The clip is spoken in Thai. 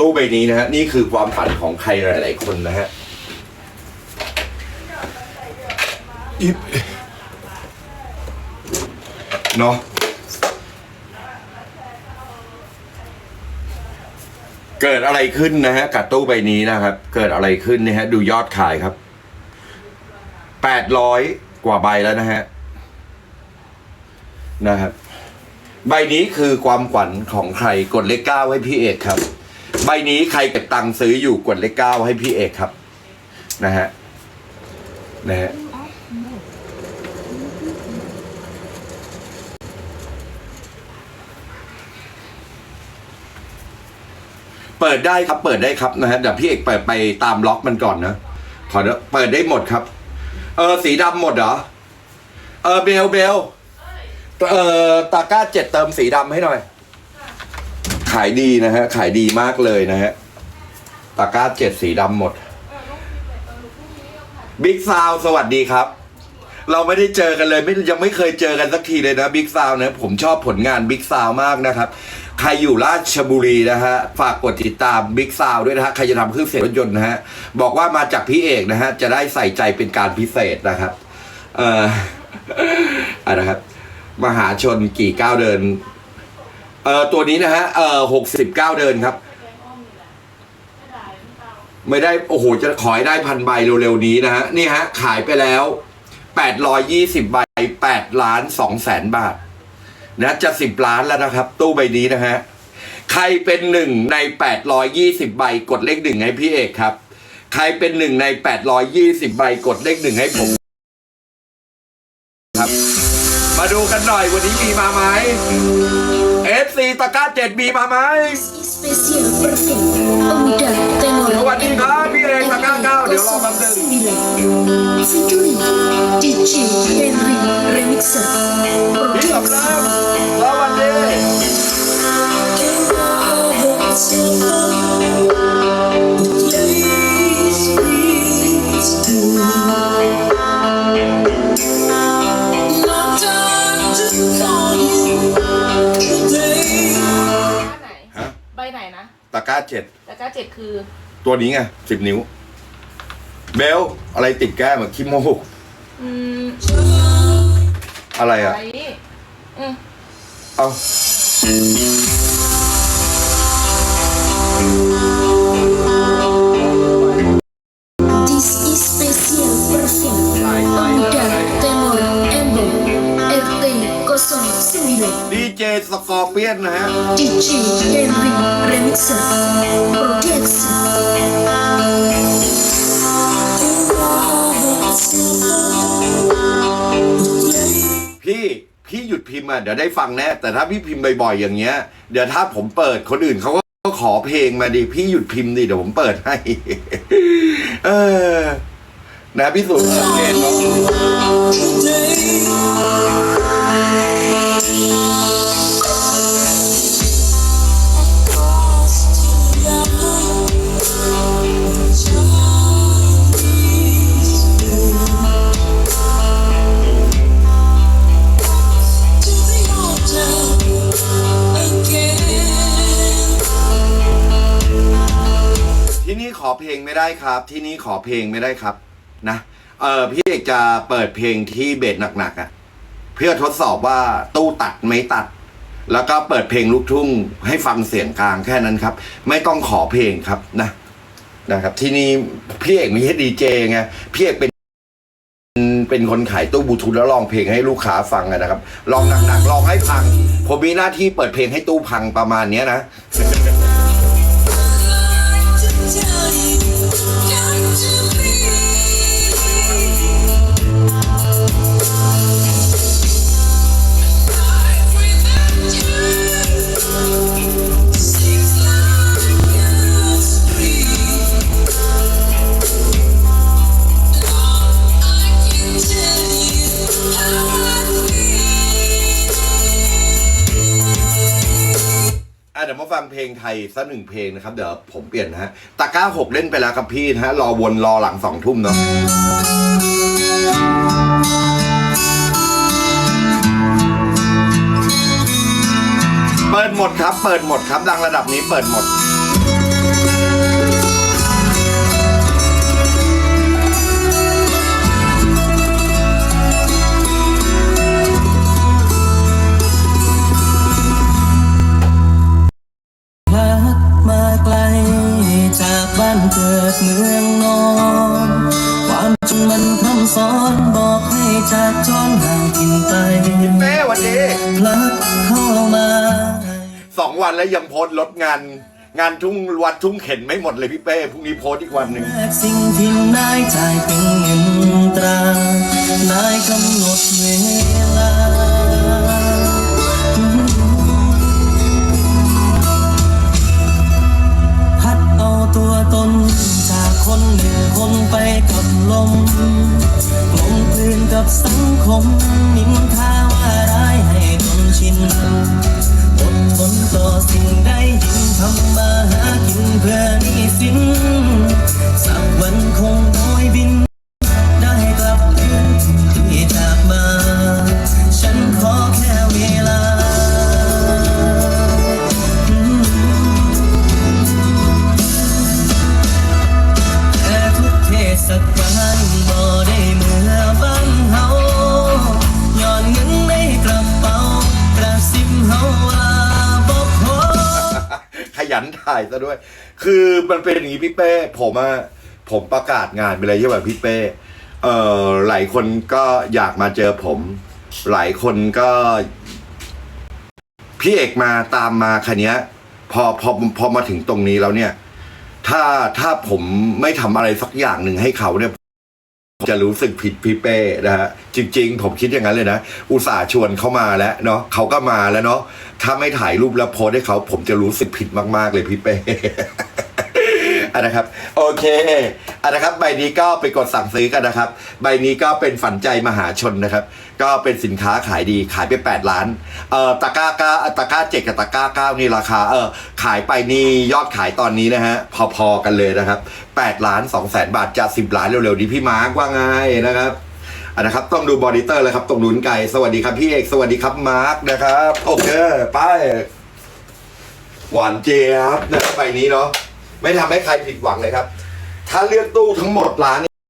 ตู้ใบนี้นะฮะนี่คือความฝันของใครหลาย ๆ คนนะฮะอิบเนาะเกิดอะไรขึ้นนะฮะกับตู้ใบนี้นะครับ เกิดอะไรขึ้นเนี่ยฮะ ดูยอดขายครับแปดร้อยกว่าใบแล้วนะฮะนะครับ ใบนี้คือความฝันของใครกดเลขเก้าให้พี่เอกครับ ใบนี้ใครเก็บตังค์ซื้ออยู่กดเลขเก้าให้พี่เอกครับ นะฮะนะฮะเปิดได้ครับเปิดได้ครับนะฮะเดี๋ยวพี่เอกเปิดไปตามล็อกมันก่อนนะขอเดี๋ยวเปิดได้หมดครับ เออสีดำหมดเหรอเออเบลเบลเออตาก้าเจ็ดเติมสีดำให้หน่อย ขายดีนะฮะ ขายดีมากเลยนะฮะตาก้าเจ็ดสีดำหมด บิ๊กซาวสวัสดีครับ เราไม่ได้เจอกันเลยไม่ยังไม่เคยเจอกันสักทีเลยนะบิ๊กซาวนะผมชอบผลงานบิ๊กซาวมากนะครับ ใครอยู่ราชบุรีนะฮะ ฝากกดติดตามบิ๊กซาวด้วยนะฮะ ใครจะทำเครื่องเสียงรถยนต์นะฮะ บอกว่ามาจากพี่เอกนะฮะ จะได้ใส่ใจเป็นการพิเศษนะครับ เอ่ออะนะครับ มหาชนกี่ก้าวเดิน เอ่อตัวนี้นะฮะเอ่อหกสิบเก้าเดินครับ ไม่ได้โอ้โหจะขอให้ได้พันใบเร็วๆนี้นะฮะนี่ฮะขายไปแล้วแปดร้อยยี่สิบใบแปดล้านสองแสนบาทนะจะสิบล้านแล้วนะครับ ตู้ใบนี้นะฮะใครเป็นหนึ่งในแปดร้อยยี่สิบใบกดเลขหนึ่งให้พี่เอกครับ ใครเป็นหนึ่งในแปดร้อยยี่สิบใบกดเลขหนึ่งให้ผม มาดูกันหน่อยวันนี้มีมาไหม FC ตะกร้าเจ็ดมีมาไหม Spesial perfume Pemuda Tenor สวัสดีครับพี่เอกตะกร้าเก้าเดี๋ยวรอแป๊บนึง Featuring DJ Henry Remixer พี่สำริงสวัสดี เจ็ดตะกร้าเจ็ดคือ ตัวนี้ไงสิบนิ้ว เบลอะไรติดแก้มอะขี้โมกอืมอะไรอะอะไรอืมเอา ดีเจสกอร์เปียนนะฮะ DJ Henry Remixer Production พี่พี่หยุดพิมพ์อะเดี๋ยวได้ฟังแน่แต่ถ้าพี่พิมพ์บ่อยๆอย่างเงี้ย เดี๋ยวถ้าผมเปิดคนอื่นเขาก็ขอเพลงมาดิพี่หยุดพิมพ์ดิเดี๋ยวผมเปิดให้ เออ นะพี่สุสังเกตเนาะ ลงไม่ได้ครับ ที่นี่ขอเพลงไม่ได้ครับ นะ เออพี่เอกจะเปิดเพลงที่เบสหนักๆอะ เพื่อทดสอบว่าตู้ตัดไม่ตัด แล้วก็เปิดเพลงลูกทุ่ง ให้ฟังเสียงกลางแค่นั้นครับ ไม่ต้องขอเพลงครับนะนะครับ ที่นี่พี่เอกไม่ใช่ดีเจไงพี่เอกเป็นเป็นคนขายตู้บลูทูธแล้วลองเพลงให้ลูกค้าฟังนะครับ ลองหนักๆลองให้พัง ผมมีหน้าที่เปิดเพลงให้ตู้พังประมาณเนี้ยนะ เพลงไทยสักหนึ่งเพลงนะครับ เดี๋ยวผมเปลี่ยนนะฮะตะก้าหกเล่นไปแล้วครับพี่นะฮะรอวนรอหลังสองทุ่มเนาะเปิดหมดครับ เปิดหมดครับดังระดับนี้เปิดหมด เกิดเมืองนอน ความจริงมันคำสอนบอกให้จากจรห่างกินไปแม่วันนี้พลัดเข้ามาสองวันแล้วยังโพสต์ลดงาน งานทุ่งวัดทุ่งเข็นไม่หมดเลยพี่เป้พรุ่งนี้โพสต์อีกวันหนึ่งแลกสิ่งที่นายจ่ายเป็นเงินตรานายกำหนดเวลา คนหนึ่งคนไปกับลมกลมกลืนกับสังคมนินทาว่าร้ายให้ ถ่ายซะด้วย คือมันเป็นอย่างนี้พี่เป้ผมอะผมประกาศงานไปเลยใช่ไหมพี่เป้เอ่อหลายคนก็อยากมาเจอผม หลายคนก็ พี่เอกมาตามมาคันนี้ย พอพอพอมาถึงตรงนี้แล้วเนี่ย ถ้าถ้าผมไม่ทำอะไรสักอย่างหนึ่งให้เขาเนี่ย จะรู้สึกผิดพี่เป้นะฮะจริง ๆ ผมคิดอย่างนั้นเลยนะ อุตส่าห์ชวนเขามาแล้วเนาะเขาก็มาแล้วเนาะถ้าไม่ถ่ายรูปแล้วโพสให้เขาผมจะรู้สึกผิดมาก ๆ เลยพี่เป้ อันนะครับ โอเคอันนะครับ ใบนี้ก็ไปกดสั่งซื้อกันนะครับ ใบนี้ก็เป็นฝันใจมหาชนนะครับ ก็เป็นสินค้าขายดีขายไป 8 ล้าน เอ่อตะก้าก้าตะก้าเจ็ดกับตะก้าเก้านี่ราคา เออขายไปนี่ยอดขายตอนนี้นะฮะพอๆกันเลยนะครับ 8 ล้าน2แสนบาทจะ10 ล้านเร็วๆนี้พี่มาร์กว่าไงนะครับอันนะครับต้องดูบอดิเตอร์เลยครับตรงนู้นไกลสวัสดีครับพี่เอกสวัสดีครับมาร์กนะครับ โอเคไปหวานเจี๊ยบนะใบนี้เนาะ ไม่ทำให้ใครผิดหวังเลยครับ ถ้าเลือกตู้ทั้งหมดร้าน